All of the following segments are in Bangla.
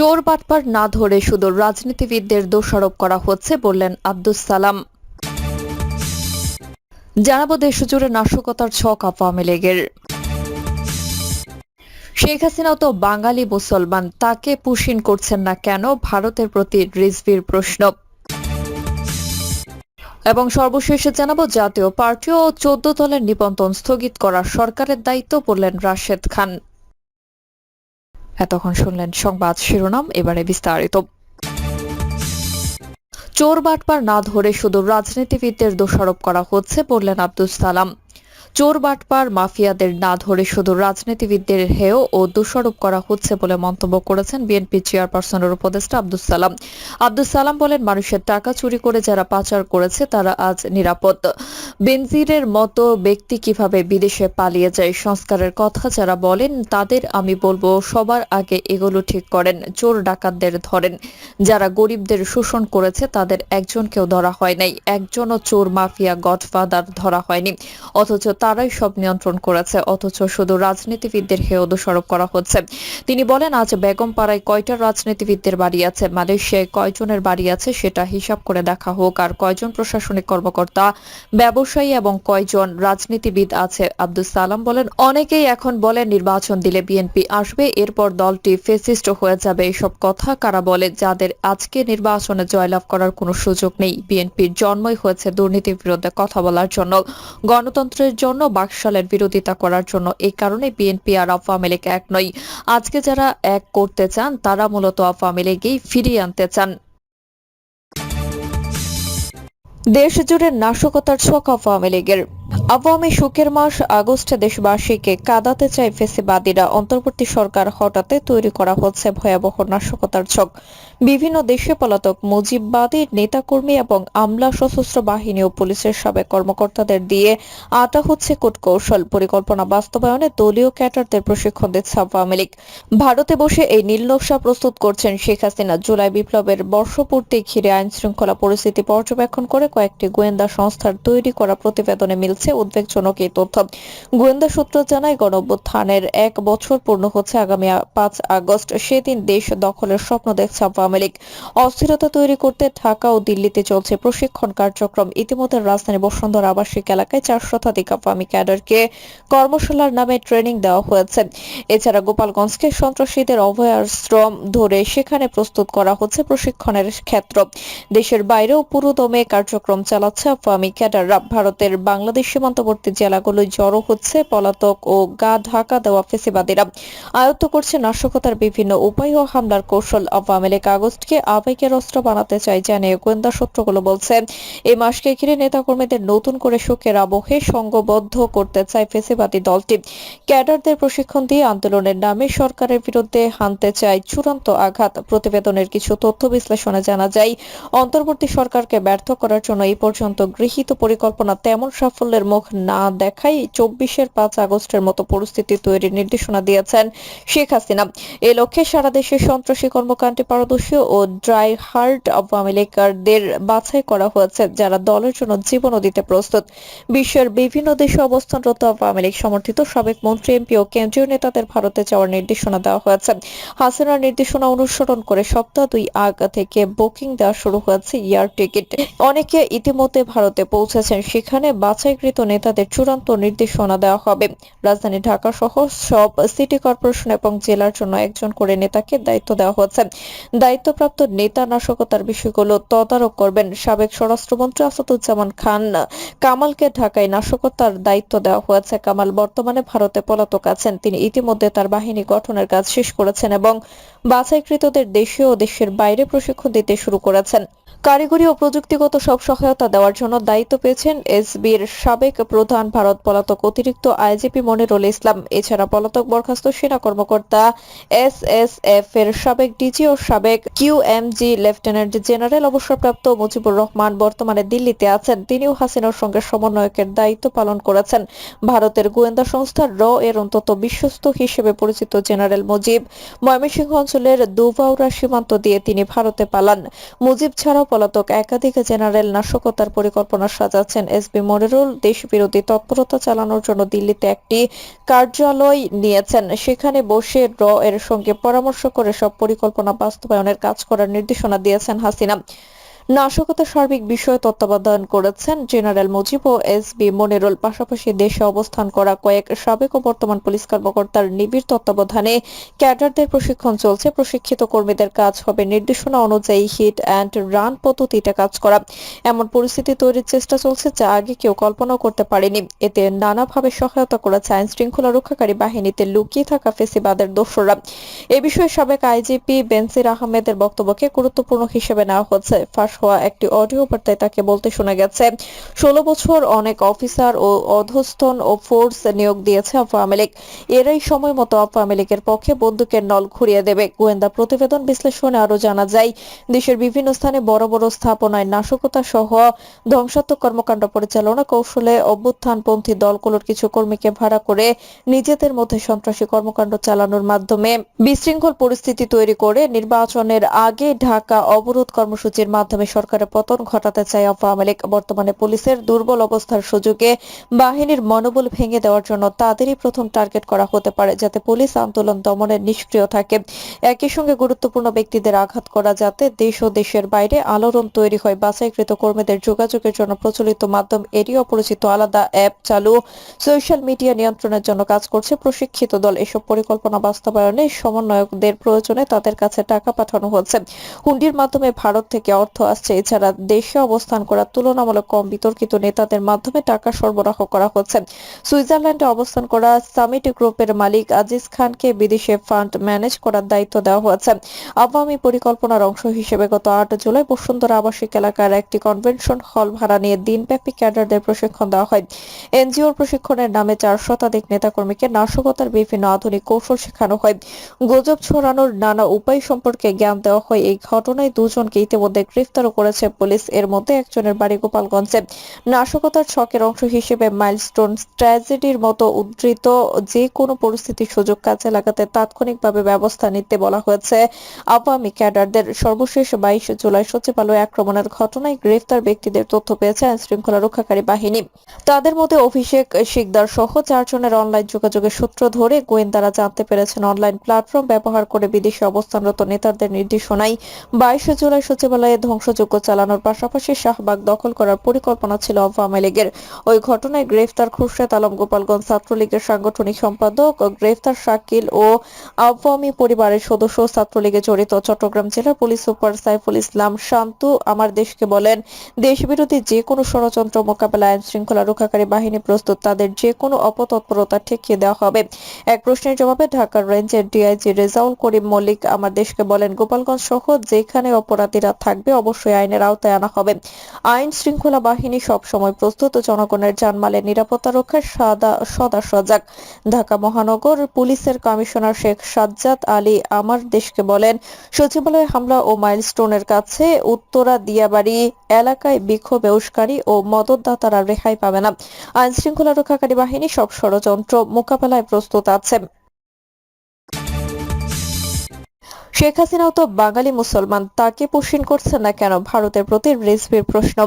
চোর বাটপার না ধরে শুধু রাজনীতিবিদদের দোষারোপ করা হচ্ছে বললেন আব্দুস সালাম। জানাব দেশজুড়ে নাশকতার ছক আওয়ামী লীগের। শেখ হাসিনাও তো বাঙালি মুসলমান, তাকে পুশিন করছেন না কেন ভারতের প্রতি রিজভির প্রশ্ন। এবং সর্বশেষে জানাব জাতীয় পার্টি ও চোদ্দ দলের নিবন্ধন স্থগিত করা সরকারের দায়িত্ব বললেন রাশেদ খান। এতক্ষণ শুনলেন সংবাদ শিরোনাম, এবারে বিস্তারিত। চোর বাটপার না ধরে শুধু রাজনীতিবিদদের দোষারোপ করা হচ্ছে, বললেন আব্দুল সালাম। চোর বাটপার মাফিয়াদের না ধরে শুধু রাজনীতিবিদদের হেয় ও দোষারোপ করা হচ্ছে বলে মন্তব্য করেছেন বিএনপি চেয়ারপারসনের উপদেষ্টা আব্দুল সালাম। আব্দুল সালাম বলেন, মানুষের টাকা চুরি করে যারা পাচার করেছে, তারা আজ নিরাপদ। বেনজিরের মতো ব্যক্তি কীভাবে বিদেশে পালিয়ে যায়, সংস্কারের কথা যারা বলেন, তাদের আমি বলব, সবার আগে এগুলো ঠিক করেন, চোর ডাকাতদের ধরেন। যারা গরিবদের শোষণ করেছে, তাদের একজনকেও ধরা হয় নাই। একজনও চোর মাফিয়া গডফাদার ধরা হয়নি। অথচ তারাই সব নিয়ন্ত্রণ করেছে, অথচ শুধু রাজনীতিবিদদের হেয় দোষারোপ করা হচ্ছে। তিনি বলেন, আজ বেগম পাড়ায় কয়টা রাজনীতিবিদদের বাড়ি আছে, মালয়েশিয়ায় কয়জনের বাড়ি আছে সেটা হিসাব করে দেখা হোক, আর কয়জন প্রশাসনিক কর্মকর্তা, ব্যবসায়ী এবং কয়জন রাজনীতিবিদ আছে। আব্দুল সালাম বলেন, অনেকেই এখন বলে নির্বাচন দিলে বিএনপি আসবে, এরপর দলটি ফেসিস্ট হয়ে যাবে এসব কথা কারা বলে, যাদের আজকে নির্বাচনে জয়লাভ করার কোনো সুযোগ নেই। বিএনপির জন্মই হয়েছে দুর্নীতির বিরুদ্ধে কথা বলার জন্য। গণতন্ত্রের জন্য বাকশালের বিরোধিতা করার জন্য এই কারণে বিএনপি আর আওয়ামী লীগ এক নয় আজকে যারা এক করতে চান, তারা মূলত আওয়ামী লীগেই ফিরিয়ে আনতে চান। দেশ জুড়ে নাশকতার ছোক আওয়ামী লীগের। আওয়ামী সুখের মাস, আগস্টে দেশবাসীকে কাঁদাতে চায় ফেসিবাদীরা। অন্তর্বর্তী সরকার হটাতে তৈরি করা হচ্ছে ভয়াবহ নাশকতার ছক। বিভিন্ন দেশে পলাতক মুজিববাদী নেতাকর্মী এবং আমলা সশস্ত্র বাহিনী ও পুলিশের সাবেক কর্মকর্তাদের দিয়ে আটা হচ্ছে কূটকৌশল পরিকল্পনা বাস্তবায়নে দলীয় ক্যাডারদের প্রশিক্ষণ দিচ্ছে আওয়ামী লীগ। ভারতে বসে এই নীলনকশা প্রস্তুত করছেন শেখ হাসিনা। জুলাই বিপ্লবের বর্ষপূর্তি ঘিরে আইন শৃঙ্খলা পরিস্থিতি পর্যবেক্ষণ করে কয়েকটি গোয়েন্দা সংস্থার তৈরি করা প্রতিবেদনে মিলছে উদ্বেগজনক এই তথ্য। গোয়েন্দা সূত্র জানায়, গণঅভ্যুত্থানের এক বছর পূর্ণ হচ্ছে আগামী পাঁচ আগস্ট। সেদিন দেশ দখলের স্বপ্ন দেখছে আওয়ামী লীগ। অস্থিরতা তৈরি করতে ঢাকা ও দিল্লিতে চলছে প্রশিক্ষণ কার্যক্রম। ইতিমধ্যে রাজধানী বসুন্ধরা আবাসিক এলাকায় চার শতাধিক আওয়ামী ক্যাডারকে কর্মশালার নামে ট্রেনিং দেওয়া হয়েছে। এছাড়া গোপালগঞ্জকে সন্ত্রাসীদের অভয়াশ্রম ধরে সেখানে প্রস্তুত করা হচ্ছে প্রশিক্ষণের ক্ষেত্র। দেশের বাইরেও পুরোদমে কার্যক্রম চালাচ্ছে আওয়ামী ক্যাডাররা। ভারতের বাংলাদেশ সীমান্তবর্তী জেলাগুলোয় জড়ো হচ্ছে পলাতক ও গা ঢাকা দেওয়া ফেসিবাদীরা। আয়ত্ত করছে নাশকতার বিভিন্ন উপায় ও হামলার কৌশল। আওয়ামী লীগ আগস্টকে আবেগের অস্ত্র বানাতে চায় জানিয়ে গোয়েন্দা সূত্রগুলো বলছে, এই মাসকে ঘিরে নেতাকর্মীদের নতুন করে শোকের আবহে সংঘবদ্ধ করতে চায় ফেসিবাদী দলটি। ক্যাডারদের প্রশিক্ষণ দিয়ে আন্দোলনের নামে সরকারের বিরুদ্ধে হানতে চায় চূড়ান্ত আঘাত। প্রতিবেদনের কিছু তথ্য বিশ্লেষণে জানা যায়, অন্তর্বর্তী সরকারকে ব্যর্থ করার জন্য এই পর্যন্ত গৃহীত পরিকল্পনা তেমন সাফল্যের মুখ না দেখাই চব্বিশের পাঁচ আগস্টের মতো পরিস্থিতি তৈরির নির্দেশনা দিয়েছেন শেখ হাসিনা। এ লক্ষ্যে সারা দেশে সন্ত্রাসী কর্মকাণ্ডে পারদর্শী ও ড্রাই হার্ট আওয়ামী লীগারদের বাছাই করা হয়েছে, যারা দলের জন্য জীবনও দিতে প্রস্তুত। বিশ্বের বিভিন্ন দেশে অবস্থানরত আওয়ামী লীগ সমর্থিত সাবেক মন্ত্রী, এমপি ও কেন্দ্রীয় নেতাদের ভারতে যাওয়ার নির্দেশনা দেওয়া হয়েছে। হাসিনার নির্দেশনা অনুসরণ করে সপ্তাহ দুই আগ থেকে বুকিং দেওয়া শুরু হয়েছে এয়ার টিকিট। অনেকে ইতিমধ্যে ভারতে পৌঁছেছেন, সেখানে বাছাইকৃত নেতাদের চূড়ান্ত নির্দেশনা দেওয়া হবে। রাজধানী ঢাকা সহ সব সিটি কর্পোরেশন এবং জেলার জন্য একজন করে নেতাকে দায়িত্ব দেওয়া হয়েছে। দায়িত্বপ্রাপ্ত নেতা নাশকতার বিষয়গুলো তদারক করবেন সাবেক স্বরাষ্ট্রমন্ত্রী আসাদুজ্জামান খান। কামালকে ঢাকায় নাশকতার দায়িত্ব দেওয়া হয়েছে। কামাল বর্তমানে ভারতে পলাতক আছেন। তিনি ইতিমধ্যে তার বাহিনী গঠনের কাজ শেষ করেছেন এবং বাছাইকৃতদের দেশে ও দেশের বাইরে প্রশিক্ষণ দিতে শুরু করেছেন। কারিগরি ও প্রযুক্তিগত সব সহায়তা দেওয়ার জন্য দায়িত্ব পেয়েছেন এসবির সাবেক প্রধান ভারত পলাতক অতিরিক্ত আইজিপি মনিরুল ইসলাম, এছাড়া পলাতক বরখাস্ত সেনা কর্মকর্তা এস এস এফ এর সাবেক ডিজি ও সাবেক কিউএমজি লেফটেন্যান্ট জেনারেল অবসরপ্রাপ্ত মুজিবুর রহমান বর্তমানে দিল্লিতে আছেন। তিনিও হাসিনার সঙ্গে সমন্বয়কের দায়িত্ব পালন করেছেন। ভারতের গোয়েন্দা সংস্থা র এর অন্তত বিশ্বস্ত হিসেবে পরিচিত জেনারেল মুজিব, ময়মনসিংহ অঞ্চলের দুবাউরা সীমান্ত দিয়ে তিনি ভারতে পালান। মুজিব ছাড়াও পলাতক একাধিক জেনারেল নাশকতার পরিকল্পনা সাজাচ্ছেন এসবি মনিরুল। দেশ বিরোধী তৎপরতা চালানোর জন্য দিল্লিতে একটি কার্যালয় নিয়েছেন। সেখানে বসে র এর সঙ্গে পরামর্শ করে সব পরিকল্পনা বাস্তবায়নের কাজ করার নির্দেশনা দিয়েছেন হাসিনা। নাশকতার সার্বিক বিষয়ে তত্ত্বাবধান করেছেন জেনারেল মুজিব ও এস বি মনিরুল। পাশাপাশি দেশে অবস্থান করা কয়েক সাবেক ও বর্তমান পুলিশ কর্মকর্তার নিবিড় তত্ত্বাবধানে ক্যাডারদের প্রশিক্ষণ চলছে। প্রশিক্ষিত কর্মীদের কাজ হবে নির্দেশনা অনুযায়ী হিট অ্যান্ড রান পদ্ধতিতে কাজ করা। এমন পরিস্থিতি তৈরির চেষ্টা চলছে যা আগে কেউ কল্পনাও করতে পারেনি। এতে নানাভাবে সহায়তা করেছে আইন শৃঙ্খলা রক্ষাকারী বাহিনীতে লুকিয়ে থাকা ফেসিবাদের দোসররা। এ বিষয়ে সাবেক আইজিপি বেনসির আহমেদের বক্তব্যকে গুরুত্বপূর্ণ হিসেবে নেওয়া হচ্ছে। ফাঁস হওয়া একটি অডিও বার্তায় তাকে বলতে শোনা গেছে, ষোলো বছর অনেক অফিসার ও অধস্তন ও ফোর্স নিয়োগ দিয়েছে আওয়ামী লীগ এরাই সময় মতো আওয়ামী লীগের পক্ষে বন্দুকের নল ঘুরিয়ে দেবে। গোয়েন্দা প্রতিবেদন বিশ্লেষণে আরও জানা যায়, দেশের বিভিন্ন স্থানে বড় বড় স্থাপনায় নাশকতা সহ ধ্বংসাত্মক কর্মকাণ্ড পরিচালনা কৌশলে অভ্যুত্থানপন্থী দলগুলোর কিছু কর্মীকে ভাড়া করে নিজেদের মধ্যে সন্ত্রাসী কর্মকাণ্ড চালানোর মাধ্যমে বিশৃঙ্খল পরিস্থিতি তৈরি করে নির্বাচনের আগে ঢাকা অবরোধ কর্মসূচির মাধ্যমে সরকারের পতন ঘটাতে চায় আওয়ামী লীগ। বর্তমানে পুলিশের দুর্বল অবস্থার সুযোগে বাহিনীর মনোবল ভেঙে দেওয়ার জন্য তাদেরই প্রথম টার্গেট করা হতে পারে, যাতে পুলিশ আন্দোলন দমনে নিষ্ক্রিয় থাকে। একই সঙ্গে গুরুত্বপূর্ণ ব্যক্তিদের আঘাত করা যাতে দেশ ও দেশের বাইরে আলোড়ন তৈরি হয়। বাছাইকৃত কর্মীদের যোগাযোগের জন্য প্রচলিত মাধ্যম এরই অপরিচিত আলাদা অ্যাপ চালু। সোশ্যাল মিডিয়া নিয়ন্ত্রণের জন্য কাজ করছে প্রশিক্ষিত দল। এসব পরিকল্পনা বাস্তবায়নে সমন্বয়কদের প্রয়োজনে তাদের কাছে টাকা পাঠানো হচ্ছে। হুন্ডির মাধ্যমে ভারত থেকে অর্থ আসছে। এছাড়া দেশে অবস্থান করা তুলনামূলক কম বিতর্কিত নেতাদের মাধ্যমে টাকা সরবরাহ করা হচ্ছে। সুইজারল্যান্ডে অবস্থান করা সামিট গ্রুপের মালিক আজিজ খানকে বিদেশে ফান্ড ম্যানেজ করার দায়িত্ব দেওয়া হয়েছে। আওয়ামী পরিকল্পনার অংশ হিসেবে গত আট জুলাই বসুন্ধরা আবাসিক এলাকার একটি কনভেনশন হল ভাড়া নিয়ে দিনব্যাপী ক্যাডারদের প্রশিক্ষণ দেওয়া হয়। এনজিওর প্রশিক্ষণের নামে চার শতাধিক নেতাকর্মীকে নাশকতার বিভিন্ন আধুনিক কৌশল শেখানো হয়। গুজব ছড়ানোর নানা উপায় সম্পর্কে জ্ঞান দেওয়া হয়। এই ঘটনায় দুজনকে ইতিমধ্যে গ্রেফতারও করেছে পুলিশ। এর মধ্যে একজনের বাড়ি গোপালগঞ্জে। নাশকতার ছকের অংশ হিসেবে মাইলস্টোন ট্র্যাজেডির মতো উদ্ধৃত যে কোনো পরিস্থিতির সুযোগ কাজে লাগাতে তাৎক্ষণিকভাবে ব্যবস্থা নিতে বলা হয়েছে। আওয়ামী ক্যাডারদের সর্বশেষ বাইশ জুলাই সচিবালয় আক্রমণের ঘটনায় গ্রেফতার ব্যক্তিদের তথ্য পেয়েছে আইন শৃঙ্খলা রক্ষাকারী বাহিনী। তাদের মধ্যে অভিষেক শিকদার সহ চারজনের অনলাইন যোগাযোগের সূত্র ধরে গোয়েন্দারা জানতে পেরেছেন অনলাইন প্ল্যাটফর্ম ব্যবহার করে বিদেশে অবস্থানরত নেতাদের নির্দেশনায় বাইশে জুলাই সচিবালয়ে ধ্বংসযজ্ঞ চালানোর পাশাপাশি শাহবাগ দখল করার পরিকল্পনা ছিল আওয়ামী লীগের। ওই ঘটনায় গ্রেফতার খুরশেদ আলম গোপালগঞ্জ ছাত্রলীগের সাংগঠনিক সম্পাদক, গ্রেফতার শাকিল ও আওয়ামী পরিবারের সদস্য ছাত্রলীগে জড়িত। চট্টগ্রাম জেলার পুলিশ সুপার সাইফুল ইসলাম শান্তু আমার দেশকে বলেন, দেশবিরোধী যে কোনো ষড়যন্ত্র মোকাবেলা, আইন শৃঙ্খলা রক্ষাকারী বাহিনী প্রস্তুত, তাদের যে কোনো অপতৎপরতা ঠেকিয়ে দেওয়া হবে। এক প্রশ্নের জবাবে ঢাকার রেঞ্জের ডিআইজি রেজাউল করিম মল্লিক আমার দেশকে বলেন, গোপালগঞ্জ সহ যেখানে অপরাধীরা থাকবে অবশ্যই আইনের আওতায় আনা হবে। আইন শৃঙ্খলা বাহিনী সব সময় প্রস্তুত, জনগণের জানমালের নিরাপত্তা রক্ষায় সদা সজাগ। ঢাকা মহানগর পুলিশের কমিশনার শেখ সাজ্জাদ আলী আমার দেশকে বলেন, সচিবালয় হামলা ও মাইলস্টোনের কাছে উত্তরা দিয়াবাড়ি এলাকায় বিক্ষোভ, উস্কানি ও মদতদাতারা রেহাই পাবে না। আইন শৃঙ্খলা রক্ষাকারী বাহিনী সব ষড়যন্ত্র মোকাবেলায় প্রস্তুত আছে। শেখ হাসিনাও তো বাঙালি মুসলমান, তাকে পোষণ করছে না কেন? ভারতের প্রতি রিজভির প্রশ্ন।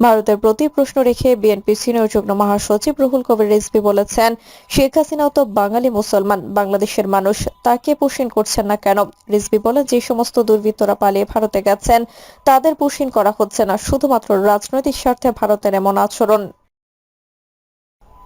ভারতের প্রতি প্রশ্ন রেখে বিএনপি সিনিয়র যুগ্ম মহাসচিব রুহুল কবির রিজভি বলেছেন, শেখ হাসিনাও তো বাঙালি মুসলমান, বাংলাদেশের মানুষ, তাকে পোষণ করছেন না কেন? রিজভি বলেন, যে সমস্ত দুর্বৃত্তরা পালিয়ে ভারতে গেছেন, তাদের পোষণ করা হচ্ছে না, শুধুমাত্র রাজনৈতিক স্বার্থে ভারতের এমন আচরণ।